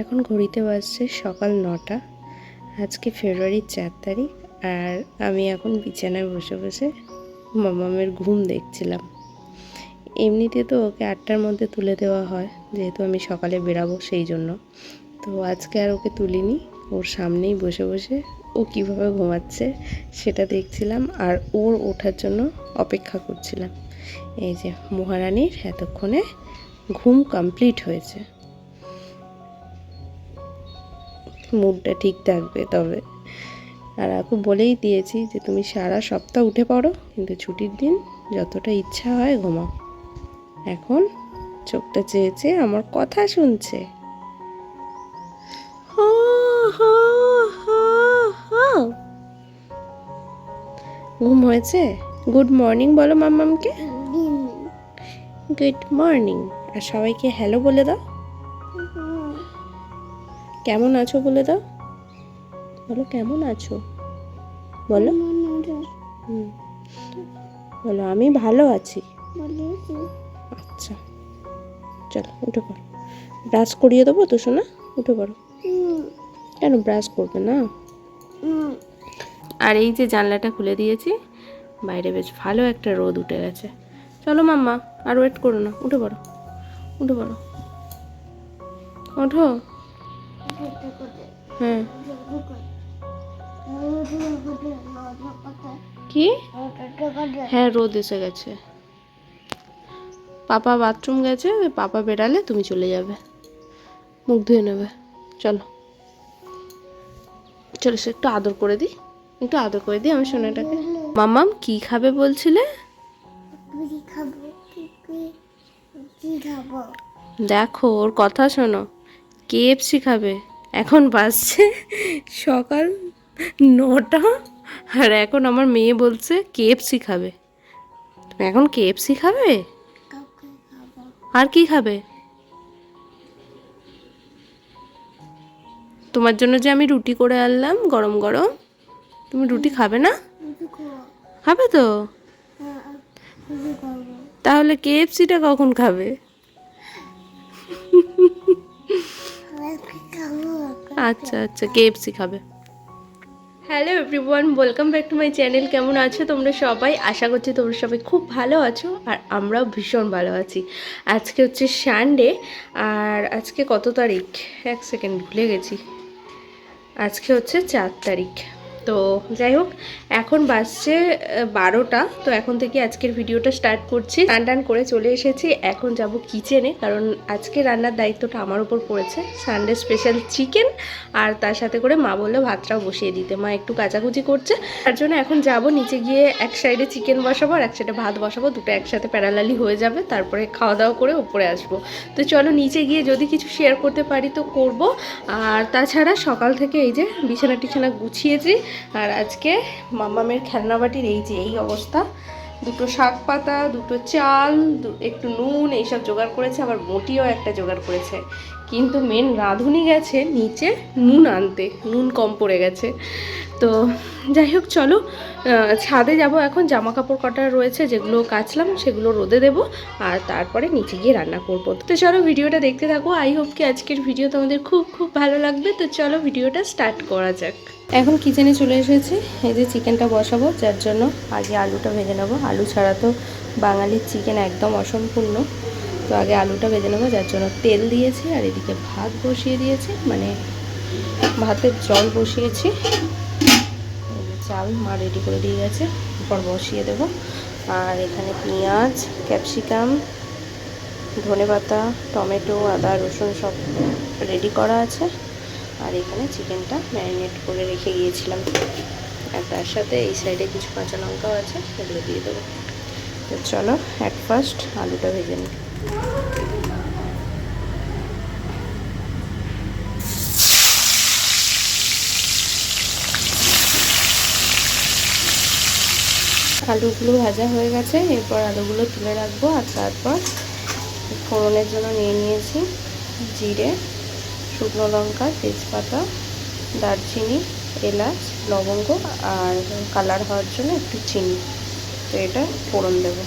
এখন ঘড়িতে বাজছে সকাল নটা। আজকে ফেব্রুয়ারির চার তারিখ আর আমি এখন বিছানায় বসে বসে মামামের ঘুম দেখছিলাম। এমনিতে তো ওকে আটটার মধ্যে তুলে দেওয়া হয়, যেহেতু আমি সকালে বেরাবো সেই জন্য। তো আজকে আর ওকে তুলিনি, ওর সামনেই বসে বসে ও কীভাবে ঘুমাচ্ছে সেটা দেখছিলাম আর ওর ওঠার জন্য অপেক্ষা করছিলাম। এই যে মহারানীর এতক্ষণে ঘুম কমপ্লিট হয়েছে। মুডটা ঠিক থাকবে তবে। আর aku বলেই দিয়েছি যে তুমি সারা সপ্তাহ উঠে পড়ো কিন্তু ছুটির দিন যতটা ইচ্ছা হয় ঘুমাও। এখন চোখটা চেয়েছে আমার কথা শুনছে। ঘুম হয়েছে? গুড মর্নিং বলো মাম্মামকে। Good morning. আর সবাইকে হ্যালো বলে দাও। কেমন আছো বলে দাও। বলো কেমন আছো? বলো। হুম। বলো আমি ভালো আছি। আচ্ছা। চলো উঠে পড়ো। ব্রাশ করিয়ে দেবো তো শোনা উঠে পড়ো। কেন ব্রাশ করবে না? আর এই যে জানলাটা খুলে দিয়েছি বাইরে বেশ ভালো একটা রোদ উঠে গেছে। চলো মাম্মা আর ওয়েট করো না উঠে পড়ো। উঠে পড়ো। ওঠো। হ্যাঁ কি? হ্যাঁ রোদ এসে গেছে। পাপা বাথরুম গেছে পাপা বেরালে তুমি চলে যাবে। মুখ ধুয়ে নেবে। চলো। চলো সে একটু আদর করে দিই। একটু আদর করে দিই আমি সোনাটাকে। মামাম কি খাবে বলছিলে? দেখো ওর কথা শোনো। কেএফসি খাবে? এখন বাজছে সকাল নটা। আর এখন আমার মেয়ে বলছে কেএফসি খাবে? তুমি এখন কেএফসি খাবে? আর কি খাবে? তোমার জন্য যে আমি রুটি করে আনলাম, গরম গরম। তুমি রুটি খাবে না? খাবে তো? তাহলে কেএফসিটা কখন খাবে? আচ্ছা আচ্ছা কেএফসি খাবে। Hello everyone welcome back to my channel কেমন আছো তোমরা সবাই? আশা করছি তোমরা সবাই খুব ভালো আছো আর আমরাও ভীষণ ভালো আছি। আজকে হচ্ছে সানডে আর আজকে কত তারিখ? এক সেকেন্ড ভুলে গেছি। আজকে হচ্ছে চার তারিখ। তো যাই হোক, এখন বাজছে বারোটা, তো এখন থেকে আজকের ভিডিওটা স্টার্ট করছি। টান টান করে চলে এসেছি, এখন যাব কিচেনে কারণ আজকে রান্নার দায়িত্বটা আমার উপর পড়েছে। সানডে স্পেশাল চিকেন আর তার সাথে করে মা বলল ভাতটাও বসিয়ে দিতে। মা একটু কাচাকুচি করছে, তার জন্য এখন যাব নিচে গিয়ে এক সাইডে চিকেন বসাবো, আর এক সাইডে ভাত বসাবো, দুটো একসাথে প্যারালালি হয়ে যাবে, তারপরে খাওয়া দাওয়া করে উপরে আসব। তো চলো নিচে গিয়ে যদি কিছু শেয়ার করতে পারি তো করব। আর তাছাড়া সকাল থেকে এই যে বিছানা টিছানা গুছিয়েছি আর আজকে মামামের খেলনাবাটির এই যে এই অবস্থা। দুটো শাক পাতা, দুটো চাল একটু নুন, এইসব জোগাড় করেছে, আবার মোটিও একটা জোগাড় করেছে। কিন্তু মেন রাঁধুনি গেছে নিচে নুন আনতে, নুন কম পড়ে গেছে। তো যাই হোক, চলো ছাদে যাব এখন জামা কাপড় কটা রয়েছে, যেগুলো কাচলাম, সেগুলো রোদে দেব, আর তারপরে নিচে গিয়ে রান্না করব। তো চলো, ভিডিওটা দেখতে থাকো। আই হোপ কি আজকের ভিডিও তোমাদের খুব খুব ভালো লাগবে। তো চলো, ভিডিওটা স্টার্ট করা যাক। এখন কিচেনে চলে এসেছি। এই যে চিকেনটা বসাবো, যার জন্য আগে আলুটা ভেজে নেব। আলু ছাড়া তো বাঙালির চিকেন একদম অসম্পূর্ণ। তো আগে আলুটা ভেজে নেব, যার জন্য তেল দিয়েছি আর এদিকে ভাত বসিয়ে দিয়েছি মানে ভাতের জল বসিয়েছি। চাল মা রেডি করে দিয়ে গেছে, এরপর বসিয়ে দেবো। আর এখানে পেঁয়াজ ক্যাপসিকাম ধনেপাতা, টমেটো, আদা, রসুন সব রেডি করা আছে। আর এখানে চিকেনটা ম্যারিনেট করে রেখে গিয়েছিলাম। আর তার সাথে এই সাইডে কিছু কাঁচা লঙ্কাও আছে, সেগুলো দিয়ে দেবো। তো চলো অ্যাট ফার্স্ট আলুটা ভেজে নিই। আলুগুলো ভাজা হয়ে গেছে, এরপর আলুগুলো তুলে রাখব আর তারপর ফোড়নের জন্য নিয়ে নিয়েছি জিরে, শুকনো লঙ্কা, তেজপাতা, দারচিনি, এলাচ, লবঙ্গ আর কালার হওয়ার জন্য একটু চিনি। তো এটা ফোড়ন দেবো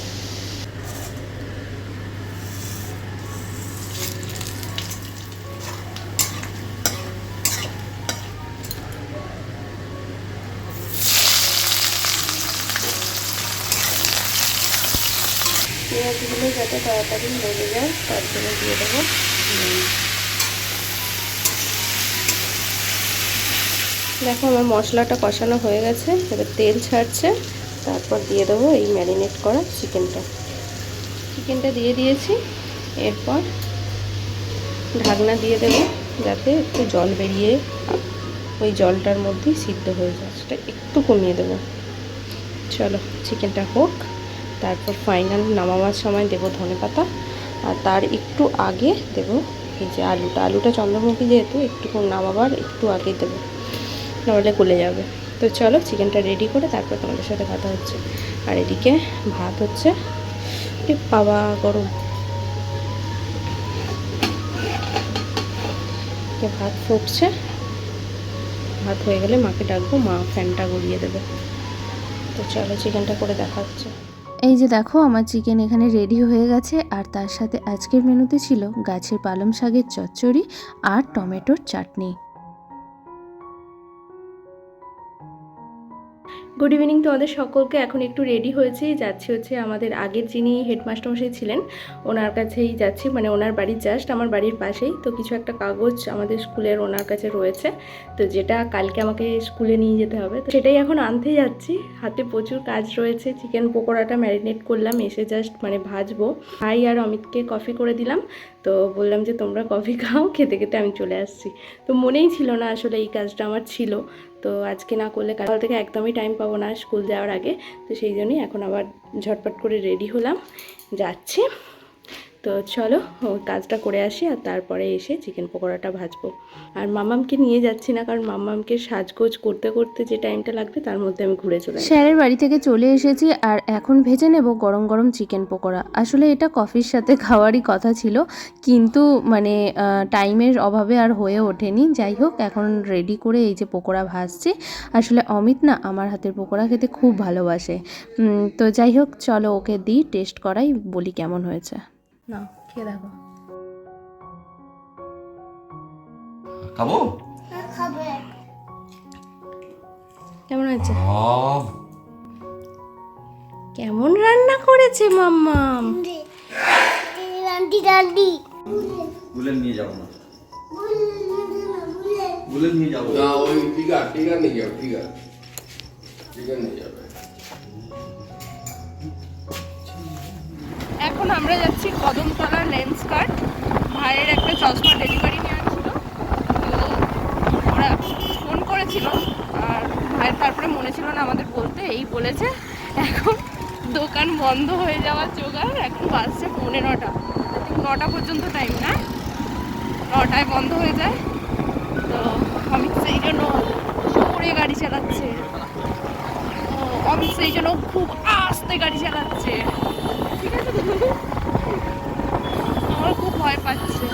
মশলাপাতিগুলো যাতে তাড়াতাড়ি লেগে যায় তার জন্য দিয়ে দেবো। দেখো, আমার মশলাটা কষানো হয়ে গেছে, এবার তেল ছাড়ছে, তারপর দিয়ে দেবো এই ম্যারিনেট করা চিকেনটা। চিকেনটা দিয়ে দিয়েছি, এরপর ঢাকনা দিয়ে দেবো, যাতে একটু জল বেরিয়ে ওই জলটার মধ্যেই সিদ্ধ হয়ে যায়, সেটা একটু কমিয়ে দেবো। চলো, চিকেনটা হোক। তারপর ফাইনাল নামাবার সময় দেবো ধনে পাতা। আর তার একটু আগে দেবো এই যে আলুটা। আলুটা চন্দ্রমুখী যেহেতু একটু নামাবার, একটু আগে দেবো। নাহলে গলে যাবে। তো চলো চিকেনটা রেডি করে তারপর তোমাদের সাথে কথা হচ্ছে। আর এদিকে ভাত হচ্ছে। বাবা, গরম। ভাত ফুটছে। ভাত হয়ে গেলে মাকে ডাকবো, মা ফ্যানটা গড়িয়ে দেবে। তো চলো চিকেনটা করে দেখা হচ্ছে। এই যে দেখো, আমার চিকেন এখানে রেডি হয়ে গেছে। আর তার সাথে আজকের মেনুতে ছিল গাছের পালং শাকের চচ্চড়ি আর টমেটোর চাটনি। গুড ইভিনিং তোমাদের সকলকে। এখন একটু রেডি হয়েছি যাচ্ছি হচ্ছে আমাদের আগের যিনি হেডমাস্টারমশাই ছিলেন, ওনার কাছেই যাচ্ছি। মানে ওনার বাড়ির জাস্ট আমার বাড়ির পাশেই। তো কিছু একটা কাগজ আমাদের স্কুলের ওনার কাছে রয়েছে। তো যেটা কালকে আমাকে স্কুলে নিয়ে যেতে হবে। তো সেটাই এখন আনতে যাচ্ছি। হাতে প্রচুর কাজ রয়েছে। চিকেন পকোড়াটা ম্যারিনেট করলাম। এসে জাস্ট মানে ভাজবো। ভাই আর অমিতকে কফি করে দিলাম। তো বললাম যে, তোমরা কফি খাও। খেতে খেতে আমি চলে আসছি। তো মনেই ছিল না আসলে এই কাজটা আমার ছিল। তো আজকে না করলে কাল থেকে একদমই টাইম পাবো না স্কুল যাওয়ার আগে। তো সেই জন্যই এখন আবার ঝটপট করে রেডি হলাম। যাচ্ছি। তো চলো কাজটা করে আসি আর তারপরে এসে চিকেন পকোড়াটা ভাজবো। আর মামামকে নিয়ে যাচ্ছি না, কারণ মামামকে সাজগোজ করতে করতে যে টাইমটা লাগবে, তার মধ্যে আমি ঘুরে চলে স্যারের বাড়ি থেকে চলে এসেছি আর এখন ভেজে নেব গরম গরম চিকেন পকোড়া। আসলে এটা কফির সাথে খাওয়ারই কথা ছিল, কিন্তু মানে টাইমের অভাবে আর হয়ে ওঠেনি। যাই হোক, এখন রেডি করে এই যে পকোড়া ভাজছি। আসলে অমিত না আমার হাতের পকোড়া খেতে খুব ভালোবাসে। তো যাই হোক, চলো ওকে দিই টেস্ট করাই, বলি কেমন হয়েছে। না খেয়ে দেখো। খাব? কেমন হয়েছে? কেমন রান্না করেছে মাম্মাম বুলেট নিয়ে যাব না। বুলেট নিয়ে যাব। না ওই টিকা টিকা নিয়ে যাও টিকা টিকা নিয়ে যাবে। এখন আমরা যাচ্ছি কদমতলা লেন্স ভাইয়ের একটা চশমা ডেলিভারি নেওয়ার ছিল। তো ওরা ফোন করেছিল, আর ভাইয়ের তারপরে মনে ছিল না আমাদের বলতে, এই বলেছে, এখন দোকান বন্ধ হয়ে যাওয়ার জোগাড়, এখন বাজছে পৌনে নটা। নটা পর্যন্ত টাইম না? নটায় বন্ধ হয়ে যায়। তো আমি সেই জন্য গাড়ি চালাচ্ছে। অমিত সেই জন্য খুব আস্তে গাড়ি চালাচ্ছে। ঠিক আছে আমার খুব ভয় পাচ্ছে।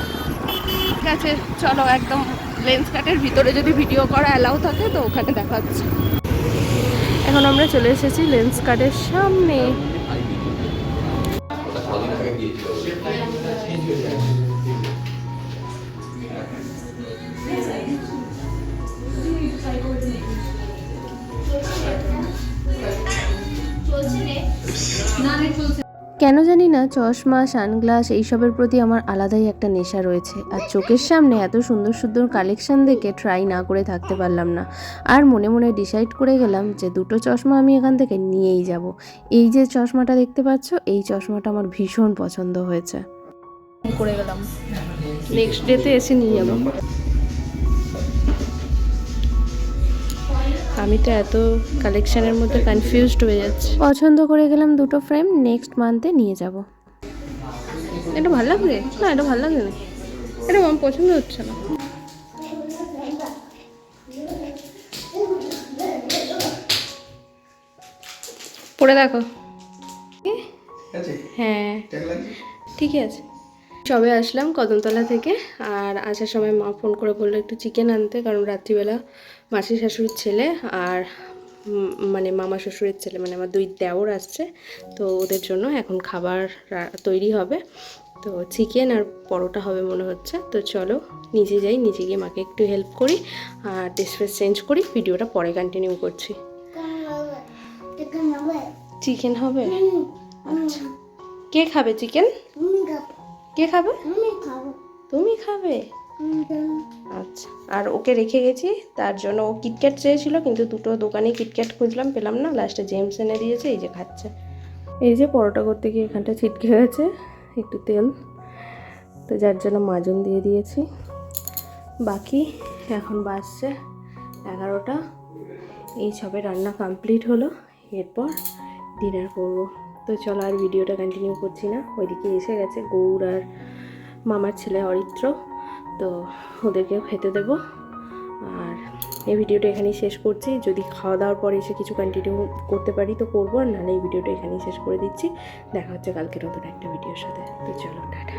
ঠিক আছে, চলো একদম লেন্স কাটের ভিতরে যদি ভিডিও করা অ্যালাউ থাকে তো ওখানে দেখা হচ্ছে এখন আমরা চলে এসেছি লেন্স কাটের সামনে। কেন জানি না চশমা, সানগ্লাস এইসবের প্রতি আমার আলাদাই একটা নেশা রয়েছে। আর চোখের সামনে এত সুন্দর সুন্দর কালেকশন দেখে ট্রাই না করে থাকতে পারলাম না। আর মনে মনে ডিসাইড করে গেলাম যে দুটো চশমা আমি এখান থেকে নিয়েই যাব। এই যে চশমাটা দেখতে পাচ্ছ, এই চশমাটা আমার ভীষণ পছন্দ হয়েছে। করে গেলাম। নেক্সট ডেতে এসে নিয়ে যাব। আমি তো এত কালেকশনের মধ্যে কনফিউজড হয়ে যাচ্ছি। পছন্দ করে গেলাম দুটো ফ্রেম নেক্সট মান্থে নিয়ে যাব। এটা ভালো লাগবে? না এটা ভালো লাগবে না। এটা আমার পছন্দ হচ্ছে না। পড়ে দেখো। আছে? হ্যাঁ। ঠিক ঠিকই আছে। সবে আসলাম কদমতলা থেকে আর আসার সময় মা ফোন করে বলল একটু চিকেন আনতে কারণ রাত্রিবেলা মাসি শাশুড়ির ছেলে আর মানে মামা শ্বশুরের ছেলে মানে আমার দুই দেওর আসছে। তো ওদের জন্য এখন খাবার তৈরি হবে। তো চিকেন আর পরোটা হবে মনে হচ্ছে। তো চলো নিচে যাই নিচে গিয়ে মাকে একটু হেল্প করি আর ড্রেস ফ্রেস চেঞ্জ করি ভিডিওটা পরে কন্টিনিউ করছি। চিকেন হবে। আচ্ছা। কে খাবে চিকেন কে খাবে? তুমি খাবে? আচ্ছা আর ওকে রেখে গেছি তার জন্য ও কিটক্যাট চেয়েছিল কিন্তু দুটো দোকানে কিটক্যাট খুঁজলাম পেলাম না লাস্টে জেমস এনে দিয়েছে এই যে খাচ্ছে। এই যে পরোটা করতে গিয়ে এখানটা ছিটকে গেছে একটু তেল। তো যার জন্য মাজন দিয়ে দিয়েছি। বাকি এখন বাজছে এগারোটা। এই সবে রান্না কমপ্লিট হলো এরপর ডিনার করব। তো চলো আর ভিডিওটা কন্টিনিউ করছি না। ওইদিকে এসে গেছে গৌর আর মামার ছেলে অরিত্র। তো ওদেরকেও খেতে দেব। আর এই ভিডিওটা এখানেই শেষ করছি। যদি খাওয়া দাওয়ার পরে এসে কিছু কন্টিনিউ করতে পারি তো করব। আর নাহলে এই ভিডিওটা এখানেই শেষ করে দিচ্ছি। দেখা হচ্ছে কালকে নতুন একটা ভিডিওর সাথে। তো চলো, টাটা।